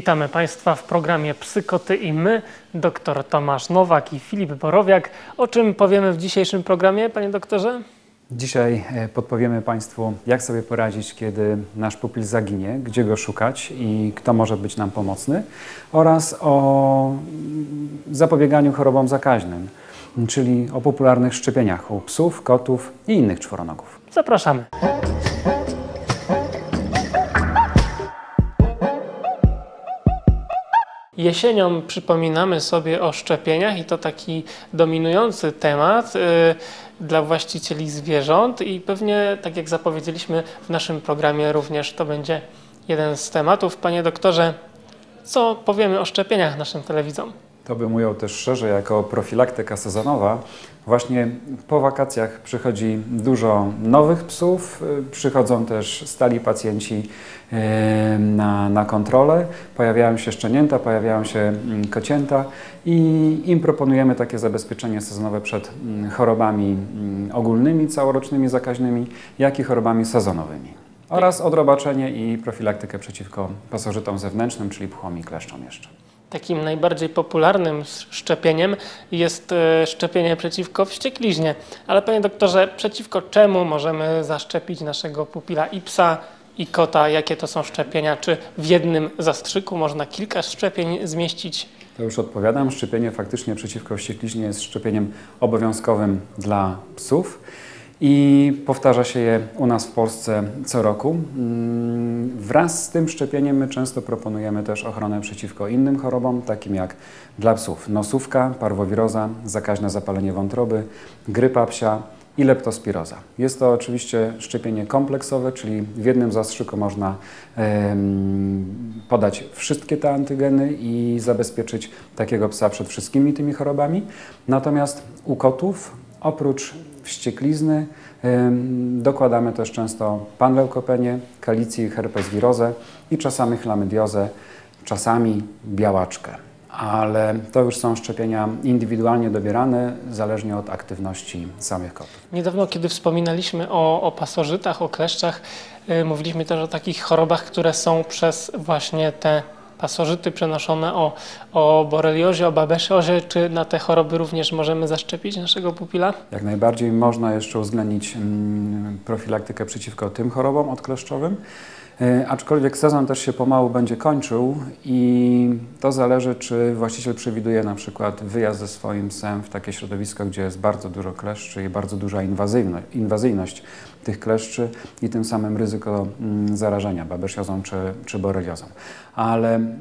Witamy Państwa w programie Psykoty i my, dr Tomasz Nowak i Filip Borowiak. O czym powiemy w dzisiejszym programie, panie doktorze? Dzisiaj e, podpowiemy Państwu, jak sobie poradzić, kiedy nasz pupil zaginie, gdzie go szukać i kto może być nam pomocny oraz o zapobieganiu chorobom zakaźnym, czyli o popularnych szczepieniach u psów, kotów i innych czworonogów. Zapraszamy. Jesienią przypominamy sobie o szczepieniach i to taki dominujący temat y, dla właścicieli zwierząt i pewnie, tak jak zapowiedzieliśmy w naszym programie, również to będzie jeden z tematów. Panie doktorze, co powiemy o szczepieniach naszym telewidzom? To bym ujął też szerzej jako profilaktyka sezonowa. Właśnie po wakacjach przychodzi dużo nowych psów, przychodzą też stali pacjenci y, na, na kontrolę, pojawiają się szczenięta, pojawiają się mm, kocięta i im proponujemy takie zabezpieczenie sezonowe przed mm, chorobami mm, ogólnymi, całorocznymi, zakaźnymi, jak i chorobami sezonowymi. Oraz odrobaczenie i profilaktykę przeciwko pasożytom zewnętrznym, czyli pchłom i kleszczom jeszcze. Takim najbardziej popularnym szczepieniem jest e, szczepienie przeciwko wściekliźnie. Ale panie doktorze, przeciwko czemu możemy zaszczepić naszego pupila i psa, i kota? Jakie to są szczepienia? Czy w jednym zastrzyku można kilka szczepień zmieścić? To już odpowiadam. Szczepienie faktycznie przeciwko wściekliźnie jest szczepieniem obowiązkowym dla psów i powtarza się je u nas w Polsce co roku. Mm, wraz z tym szczepieniem my często proponujemy też ochronę przeciwko innym chorobom, takim jak dla psów nosówka, parwowiroza, zakaźne zapalenie wątroby, grypa psia i leptospiroza. Jest to oczywiście szczepienie kompleksowe, czyli w jednym zastrzyku można podać wszystkie te antygeny i zabezpieczyć takiego psa przed wszystkimi tymi chorobami. Natomiast u kotów oprócz wścieklizny. Dokładamy też często panleukopenię, kalicję, herpes wirozę i czasami chlamydiozę, czasami białaczkę. Ale to już są szczepienia indywidualnie dobierane, zależnie od aktywności samych kotów. Niedawno, kiedy wspominaliśmy o, o pasożytach, o kleszczach, yy, mówiliśmy też o takich chorobach, które są przez właśnie te pasożyty przenoszone o, o boreliozie, o babeszozie, czy na te choroby również możemy zaszczepić naszego pupila? Jak najbardziej można jeszcze uwzględnić mm, profilaktykę przeciwko tym chorobom odkleszczowym. E, aczkolwiek sezon też się pomału będzie kończył i to zależy, czy właściciel przewiduje na przykład wyjazd ze swoim psem w takie środowisko, gdzie jest bardzo dużo kleszczy i bardzo duża inwazyjność, inwazyjność tych kleszczy i tym samym ryzyko mm, zarażenia babesiozą czy, czy boreliozą. Ale mm,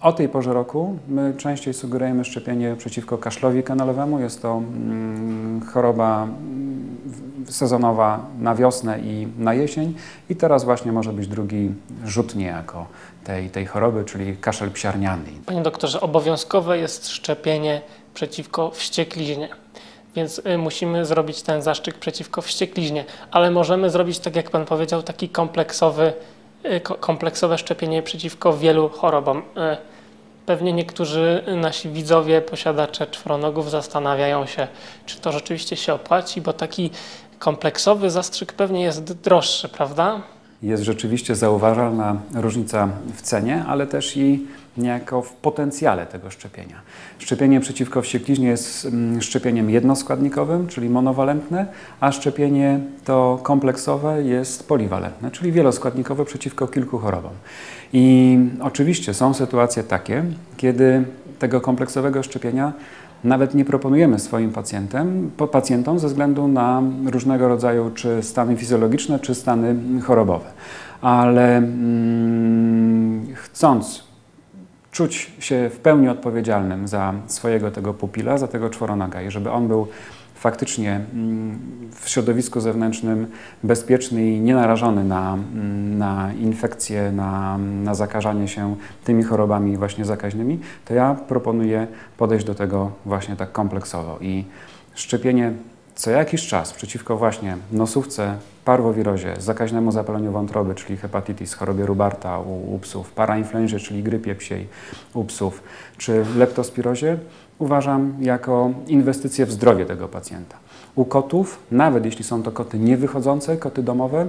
o tej porze roku my częściej sugerujemy szczepienie przeciwko kaszlowi kanalowemu. Jest to choroba sezonowa na wiosnę i na jesień i teraz właśnie może być drugi rzut niejako tej, tej choroby, czyli kaszel psiarniany. Panie doktorze, obowiązkowe jest szczepienie przeciwko wściekliźnie. Więc y, musimy zrobić ten zaszczyk przeciwko wściekliźnie, ale możemy zrobić, tak jak Pan powiedział, taki kompleksowy, y, kompleksowe szczepienie przeciwko wielu chorobom. Y, pewnie niektórzy nasi widzowie, posiadacze czworonogów zastanawiają się, czy to rzeczywiście się opłaci, bo taki kompleksowy zastrzyk pewnie jest droższy, prawda? Jest rzeczywiście zauważalna różnica w cenie, ale też i niejako w potencjale tego szczepienia. Szczepienie przeciwko wściekliźnie jest mm, szczepieniem jednoskładnikowym, czyli monowalentne, a szczepienie to kompleksowe jest poliwalentne, czyli wieloskładnikowe przeciwko kilku chorobom. I oczywiście są sytuacje takie, kiedy tego kompleksowego szczepienia nawet nie proponujemy swoim pacjentem, pacjentom ze względu na różnego rodzaju czy stany fizjologiczne, czy stany chorobowe. Ale mm, chcąc czuć się w pełni odpowiedzialnym za swojego tego pupila, za tego czworonoga i żeby on był faktycznie mm, w środowisku zewnętrznym bezpieczny i nienarażony na, mm, na infekcje, na, na zakażanie się tymi chorobami właśnie zakaźnymi, to ja proponuję podejść do tego właśnie tak kompleksowo. I szczepienie co jakiś czas przeciwko właśnie nosówce, parwowirozie, zakaźnemu zapaleniu wątroby, czyli hepatitis, chorobie Rubarta u, u psów, parainfluenzie, czyli grypie psiej u psów, czy leptospirozie, uważam jako inwestycję w zdrowie tego pacjenta. U kotów, nawet jeśli są to koty niewychodzące, koty domowe,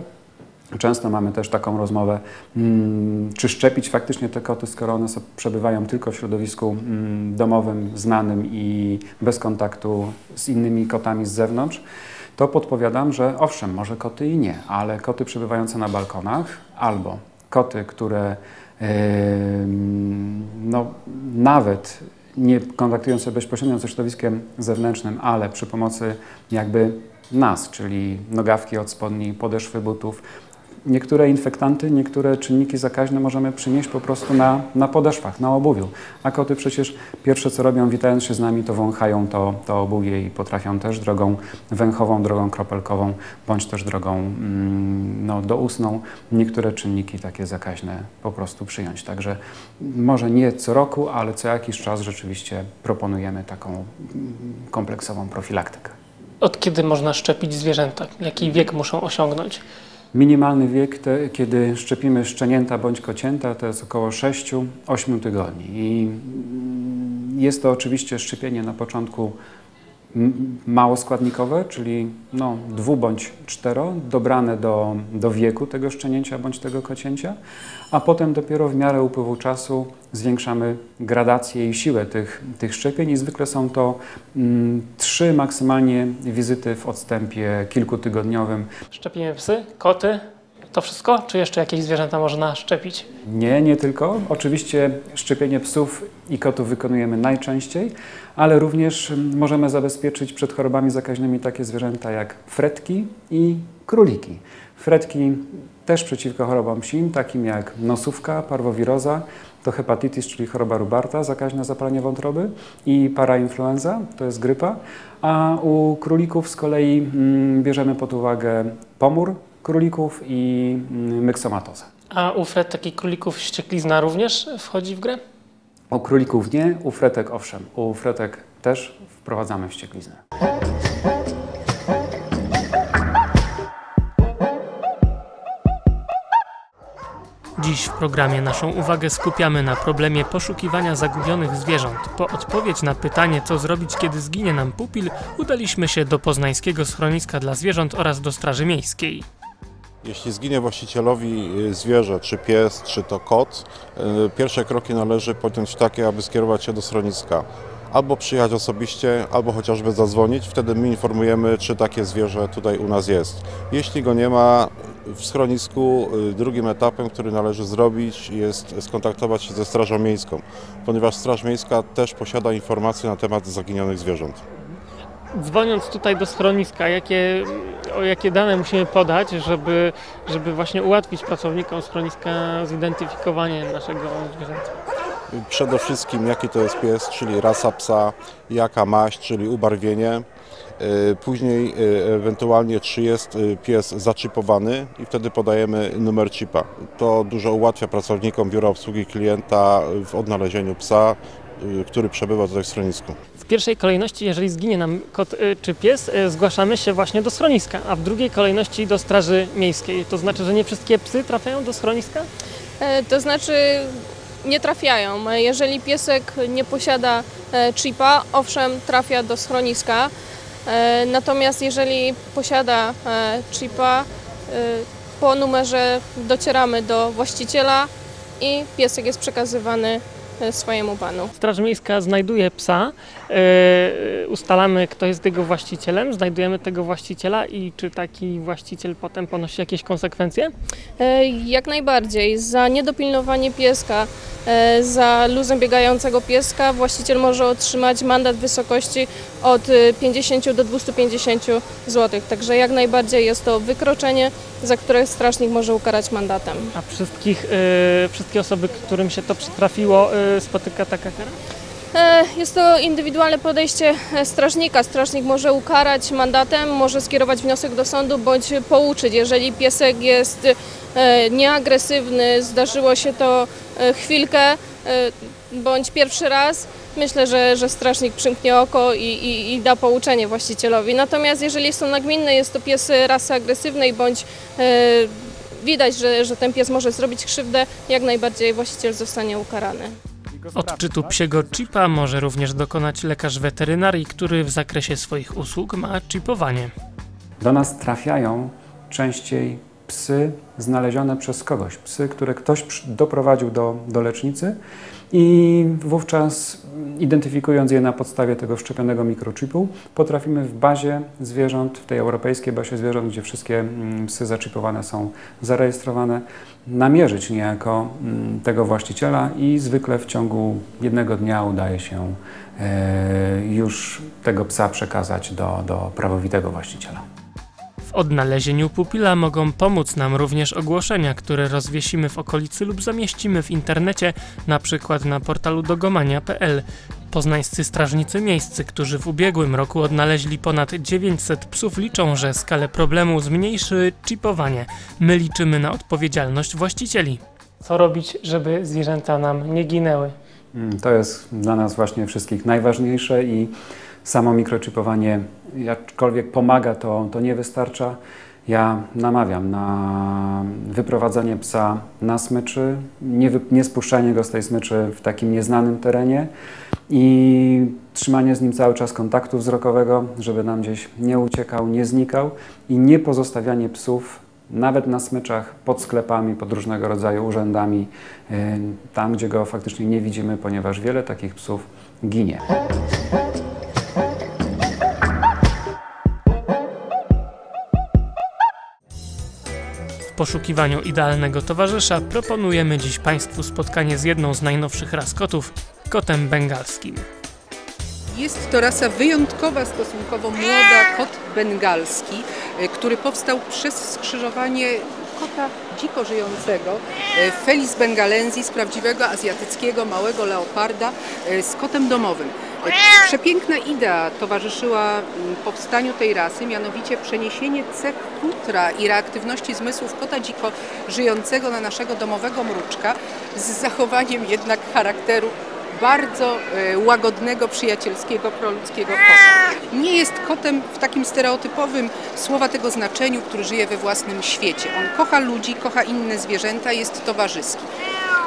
Często mamy też taką rozmowę, mm, czy szczepić faktycznie te koty, skoro one przebywają tylko w środowisku mm, domowym, znanym i bez kontaktu z innymi kotami z zewnątrz. To podpowiadam, że owszem, może koty i nie, ale koty przebywające na balkonach albo koty, które no, nawet nie kontaktują się bezpośrednio ze środowiskiem zewnętrznym, ale przy pomocy jakby nas, czyli nogawki od spodni, podeszwy butów, niektóre infektanty, niektóre czynniki zakaźne możemy przynieść po prostu na, na podeszwach, na obuwiu. A koty przecież pierwsze co robią, witając się z nami, to wąchają to, to obuwie i potrafią też drogą węchową, drogą kropelkową, bądź też drogą mm, no, doustną niektóre czynniki takie zakaźne po prostu przyjąć. Także może nie co roku, ale co jakiś czas rzeczywiście proponujemy taką mm, kompleksową profilaktykę. Od kiedy można szczepić zwierzęta? Jaki wiek muszą osiągnąć? Minimalny wiek, te, kiedy szczepimy szczenięta bądź kocięta, to jest około 6-8 tygodni. I jest to oczywiście szczepienie na początku małoskładnikowe, czyli no, dwu bądź cztero, dobrane do, do wieku tego szczenięcia bądź tego kocięcia, a potem dopiero w miarę upływu czasu zwiększamy gradację i siłę tych, tych szczepień i zwykle są to mm, trzy maksymalnie wizyty w odstępie kilkutygodniowym. Szczepimy psy, koty, to wszystko, czy jeszcze jakieś zwierzęta można szczepić? Nie, nie tylko. Oczywiście szczepienie psów i kotów wykonujemy najczęściej, ale również możemy zabezpieczyć przed chorobami zakaźnymi takie zwierzęta jak fretki i króliki. Fretki też przeciwko chorobom psim, takim jak nosówka, parwowiroza, to hepatitis, czyli choroba rubarta, zakaźne zapalenie wątroby i parainfluenza, to jest grypa, a u królików z kolei mm, bierzemy pod uwagę pomór królików i mm, myksomatozę. A u fret takich królików ścieklizna również wchodzi w grę? U królików nie, u fretek owszem. U fretek też wprowadzamy wściekliznę. Dziś w programie naszą uwagę skupiamy na problemie poszukiwania zagubionych zwierząt. Po odpowiedź na pytanie, co zrobić, kiedy zginie nam pupil, udaliśmy się do poznańskiego schroniska dla zwierząt oraz do Straży Miejskiej. Jeśli zginie właścicielowi y, zwierzę, czy pies, czy to kot, y, pierwsze kroki należy podjąć takie, aby skierować się do schroniska. Albo przyjechać osobiście, albo chociażby zadzwonić. Wtedy my informujemy, czy takie zwierzę tutaj u nas jest. Jeśli go nie ma, w schronisku y, drugim etapem, który należy zrobić jest skontaktować się ze Strażą Miejską, ponieważ Straż Miejska też posiada informacje na temat zaginionych zwierząt. Dzwoniąc tutaj do schroniska, jakie, o jakie dane musimy podać, żeby, żeby właśnie ułatwić pracownikom schroniska zidentyfikowanie naszego zwierzęcia? Przede wszystkim jaki to jest pies, czyli rasa psa, jaka maść, czyli ubarwienie, E, później e, ewentualnie czy jest e, pies zaczipowany i wtedy podajemy numer chipa. To dużo ułatwia pracownikom biura obsługi klienta w odnalezieniu psa, który przebywa tutaj w schronisku. Pierwszej kolejności, jeżeli zginie nam kot czy pies, zgłaszamy się właśnie do schroniska, a w drugiej kolejności do Straży Miejskiej. To znaczy, że nie wszystkie psy trafiają do schroniska? To znaczy nie trafiają. Jeżeli piesek nie posiada chipa, owszem, trafia do schroniska. E, natomiast jeżeli posiada e, chipa, e, po numerze docieramy do właściciela i piesek jest przekazywany swojemu panu. Straż Miejska znajduje psa, ustalamy kto jest jego właścicielem, znajdujemy tego właściciela i czy taki właściciel potem ponosi jakieś konsekwencje? Jak najbardziej. Za niedopilnowanie pieska E, za luzem biegającego pieska właściciel może otrzymać mandat w wysokości od 50 e, do 250 zł. Także jak najbardziej jest to wykroczenie, za które strażnik może ukarać mandatem. A wszystkich, yy, wszystkie osoby, którym się to przytrafiło, yy, spotyka taka kara? Jest to indywidualne podejście strażnika. Strażnik może ukarać mandatem, może skierować wniosek do sądu bądź pouczyć. Jeżeli piesek jest nieagresywny, zdarzyło się to E, chwilkę e, bądź pierwszy raz, myślę, że, że strażnik przymknie oko i, i, i, da pouczenie właścicielowi. Natomiast jeżeli to nagminne, jest to pies rasy agresywnej bądź e, widać, że, że ten pies może zrobić krzywdę, jak najbardziej właściciel zostanie ukarany. Odczytu psiego chipa może również dokonać lekarz weterynarii, który w zakresie swoich usług ma chipowanie. Do nas trafiają częściej psy znalezione przez kogoś, psy, które ktoś doprowadził do, do lecznicy i wówczas identyfikując je na podstawie tego wszczepionego mikrochipu, potrafimy w bazie zwierząt, w tej europejskiej bazie zwierząt, gdzie wszystkie mm, psy zaczipowane są zarejestrowane, namierzyć niejako mm, tego właściciela i zwykle w ciągu jednego dnia udaje się e, już tego psa przekazać do, do prawowitego właściciela. W odnalezieniu pupila mogą pomóc nam również ogłoszenia, które rozwiesimy w okolicy lub zamieścimy w internecie, na przykład na portalu dogomania.pl. Poznańscy strażnicy miejscy, którzy w ubiegłym roku odnaleźli ponad 900 psów, liczą, że skalę problemu zmniejszy chipowanie. My liczymy na odpowiedzialność właścicieli. Co robić, żeby zwierzęta nam nie ginęły? Mm, to jest dla nas właśnie wszystkich najważniejsze i samo mikrochipowanie, jakkolwiek pomaga, to, to nie wystarcza. Ja namawiam na wyprowadzanie psa na smyczy, nie, nie spuszczanie go z tej smyczy w takim nieznanym terenie i trzymanie z nim cały czas kontaktu wzrokowego, żeby nam gdzieś nie uciekał, nie znikał i nie pozostawianie psów nawet na smyczach, pod sklepami, pod różnego rodzaju urzędami, y, tam gdzie go faktycznie nie widzimy, ponieważ wiele takich psów ginie. Poszukiwaniu idealnego towarzysza proponujemy dziś Państwu spotkanie z jedną z najnowszych ras kotów, kotem bengalskim. Jest to rasa wyjątkowa, stosunkowo młoda, kot bengalski, e, który powstał przez skrzyżowanie kota dziko żyjącego, e, Felis bengalensis, prawdziwego azjatyckiego małego leoparda e, z kotem domowym. Przepiękna idea towarzyszyła mm, powstaniu tej rasy, mianowicie przeniesienie cech futra i reaktywności zmysłów kota dziko żyjącego na naszego domowego mruczka z zachowaniem jednak charakteru bardzo e, łagodnego, przyjacielskiego, proludzkiego kota. Nie jest kotem w takim stereotypowym słowa tego znaczeniu, który żyje we własnym świecie. On kocha ludzi, kocha inne zwierzęta, jest towarzyski.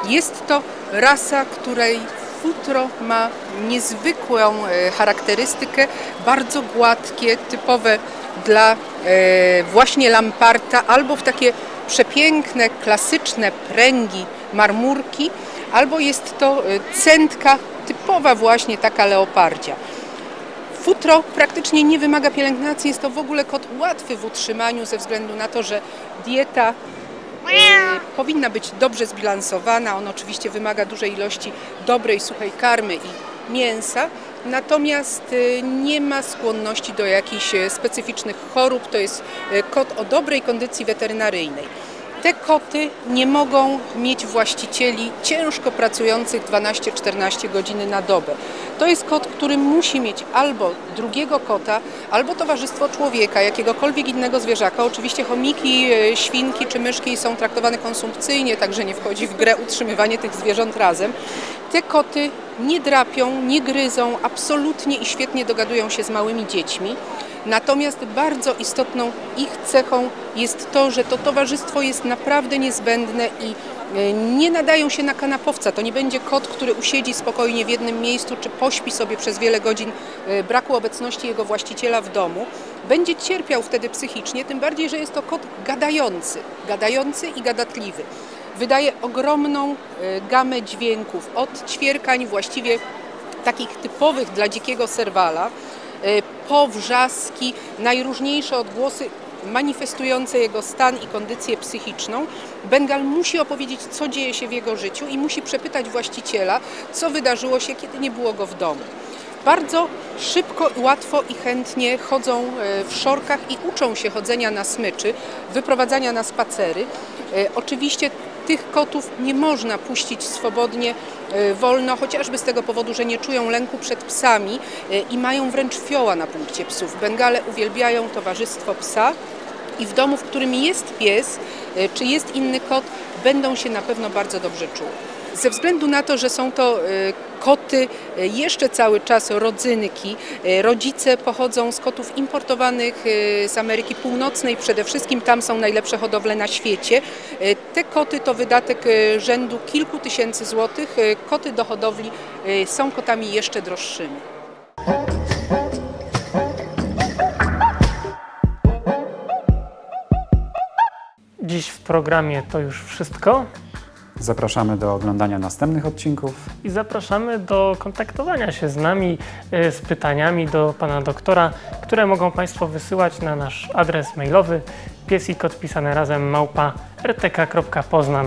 Jest to rasa, której futro ma niezwykłą e, charakterystykę, bardzo gładkie, typowe dla e, właśnie lamparta, albo w takie przepiękne, klasyczne pręgi marmurki, albo jest to e, centka typowa właśnie taka leopardzia. Futro praktycznie nie wymaga pielęgnacji, jest to w ogóle kot łatwy w utrzymaniu ze względu na to, że dieta powinna być dobrze zbilansowana. On oczywiście wymaga dużej ilości dobrej, suchej karmy i mięsa, natomiast e, nie ma skłonności do jakichś e, specyficznych chorób. To jest kot o dobrej kondycji weterynaryjnej. Te koty nie mogą mieć właścicieli ciężko pracujących 12-14 godziny na dobę. To jest kot, który musi mieć albo drugiego kota, albo towarzystwo człowieka, jakiegokolwiek innego zwierzaka. Oczywiście chomiki, e, świnki czy myszki są traktowane konsumpcyjnie, także nie wchodzi w grę utrzymywanie tych zwierząt razem. Te koty nie drapią, nie gryzą, absolutnie i świetnie dogadują się z małymi dziećmi. Natomiast bardzo istotną ich cechą jest to, że to towarzystwo jest naprawdę niezbędne i e, nie nadają się na kanapowca. To nie będzie kot, który usiedzi spokojnie w jednym miejscu czy pośpi sobie przez wiele godzin e, braku obecności jego właściciela w domu. Będzie cierpiał wtedy psychicznie, tym bardziej, że jest to kot gadający, gadający i gadatliwy. Wydaje ogromną e, gamę dźwięków, od ćwierkań właściwie takich typowych dla dzikiego serwala, powrzaski, najróżniejsze odgłosy manifestujące jego stan i kondycję psychiczną. Bengal musi opowiedzieć, co dzieje się w jego życiu i musi przepytać właściciela, co wydarzyło się, kiedy nie było go w domu. Bardzo szybko, łatwo i chętnie chodzą e, w szorkach i uczą się chodzenia na smyczy, wyprowadzania na spacery. E, oczywiście tych kotów nie można puścić swobodnie, e, wolno, chociażby z tego powodu, że nie czują lęku przed psami e, i mają wręcz fioła na punkcie psów. Bengale uwielbiają towarzystwo psa i w domu, w którym jest pies, e, czy jest inny kot, będą się na pewno bardzo dobrze czuły. Ze względu na to, że są to e, koty e, jeszcze cały czas rodzynki, e, rodzice pochodzą z kotów importowanych z Ameryki Północnej, przede wszystkim tam są najlepsze hodowle na świecie. Te koty to wydatek rzędu kilku tysięcy złotych. Koty do hodowli są kotami jeszcze droższymi. dziś w programie to już wszystko Zapraszamy do oglądania następnych odcinków. i zapraszamy do kontaktowania się z nami y, z pytaniami do pana doktora, które mogą Państwo wysyłać na nasz adres mailowy pies i kot pisane razem małpa rtk.poznan.pl.